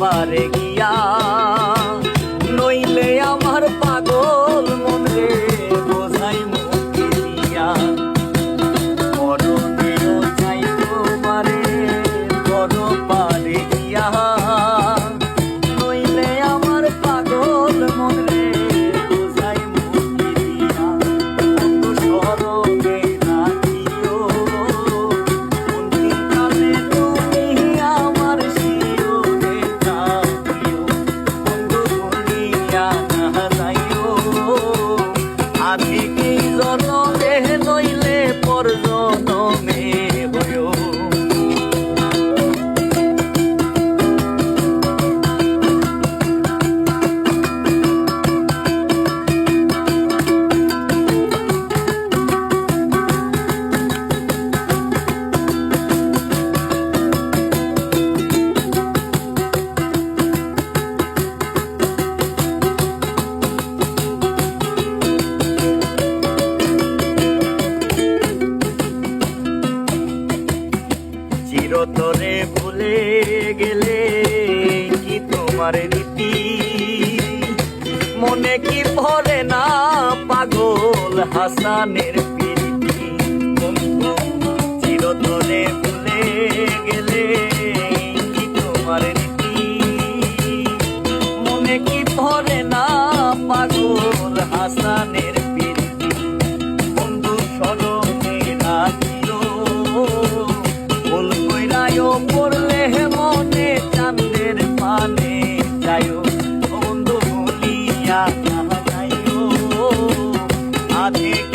পারে গিয়া নইলে আমার আমার রুটি মনে কি ভরে না পাগল হাসানের পিরিটি বন্ধু চিরতরে ভুলে গেলে কি তোমার রাধে